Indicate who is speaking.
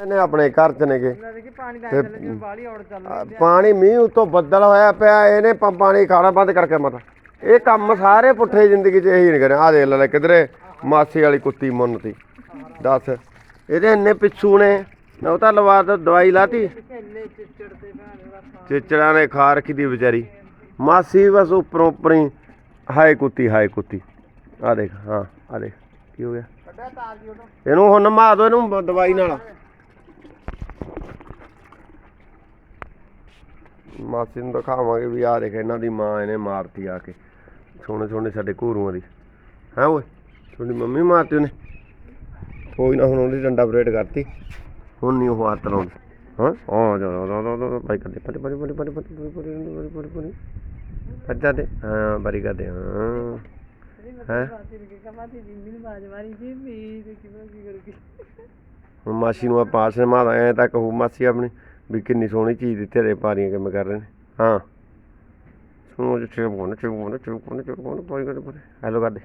Speaker 1: ਨੇ ਆਪਣੇ ਘਰ ਚ ਨੇਗੇ।
Speaker 2: ਪਾਣੀ
Speaker 1: ਮੀਂਹ ਉਤੋਂ ਬੱਦਲ ਹੋਇਆ ਪਿਆ ਇਹਨੇ ਪੰ- ਪਾਣੀ ਖਾਣਾ ਬੰਦ ਕਰਕੇ ਮਤਾ। ਇਹ ਕੰਮ ਸਾਰੇ ਪੁੱਠੇ ਜ਼ਿੰਦਗੀ 'ਚ ਇਹੀ ਨਹੀਂ ਕਰੇ ਆ ਦੇਖ ਲੈ ਕਿਧਰੇ ਮਾਸੀ ਵਾਲੀ ਕੁੱਤੀ ਮੁੰਨਤੀ ਦੱਸ ਇਹਦੇ ਇੰਨੇ ਪਿੱਛੂ ਨੇ ਉਹ ਤਾਂ ਲਵਾ ਦਵਾਈ ਲਾਤੀ।
Speaker 2: ਚਿੱਚੜ
Speaker 1: ਨੇ ਖਾ ਰੱਖੀ ਦੀ ਵਿਚਾਰੀ। ਮਾਸੀ ਬਸ ਉੱਪਰੋਂ ਉੱਪਰ ਹਾਏ ਕੁੱਤੀ ਹਾਏ ਕੁੱਤੀ। ਆ ਦੇਖ ਹਾਂ ਆ ਦੇਖ ਕੀ ਹੋ ਗਿਆ। ਇਹਨੂੰ ਹੁਣ ਨਮਾ ਦੋ ਇਹਨੂੰ ਦਵਾਈ ਨਾਲ। ਮਾਸੀ ਨੂੰ ਦਿਖਾਵਾਂਗੇ ਵੀ ਆਹ ਦੇਖ ਇਹਨਾਂ ਦੀ ਮਾਂ ਇਹਨੇ ਮਾਰਤੀ ਆ ਕੇ। ਸੋਹਣੇ ਸੋਹਣੇ ਸਾਡੇ ਘੂਰੂਆਂ ਦੀ। ਹੈ ਓਏ, ਤੁਹਾਡੀ ਮੰਮੀ ਮਾਰਤੀ ਉਹਨੇ? ਕੋਈ ਨਾ, ਹੁਣ ਉਹਦੀ ਡੰਡਾ ਬਰੇਡ ਕਰਤੀ। ਹੁਣ ਨਹੀਂ ਉਹ ਹੱਥ ਲਾਉਂਦੀ ਹਾਂ? ਆ ਜਾ ਜਾ ਜਾ ਜਾ ਬਾਈ ਕਰਦੇ, ਪਰੇ ਪਰੇ ਪਰੇ ਪਰੇ ਪਰੇ ਪਰੇ ਪਰੇ ਪਰੇ ਪਰੇ ਪਰੇ। ਦੇ। ਹਾਂ, ਬਰੀ ਕਰਦੇ, ਹਾਂ। ਹੈਂ? ਮਾਸੀ ਨੂੰ ਆ ਪਾਸ ਮਾਦਾ ਐ ਤਾਂ ਕਹੂ ਮਾਸੀ ਆਪਣੀ। ਵੀ ਕਿੰਨੀ ਸੋਹਣੀ ਚੀਜ਼ ਦਿੱਤੀ ਰੇ ਪਾਰੀਆਂ ਕਿਵੇਂ ਕਰ ਰਹੇ ਨੇ ਹਾਂ ਸੋਚ ਚੇਪੋਨ ਚੇਪੋਨ ਚੇਪੋਨ ਚੇਪੋਨ ਪਾਈ ਕਰ ਹੈਲੋ ਕਰ ਦੇ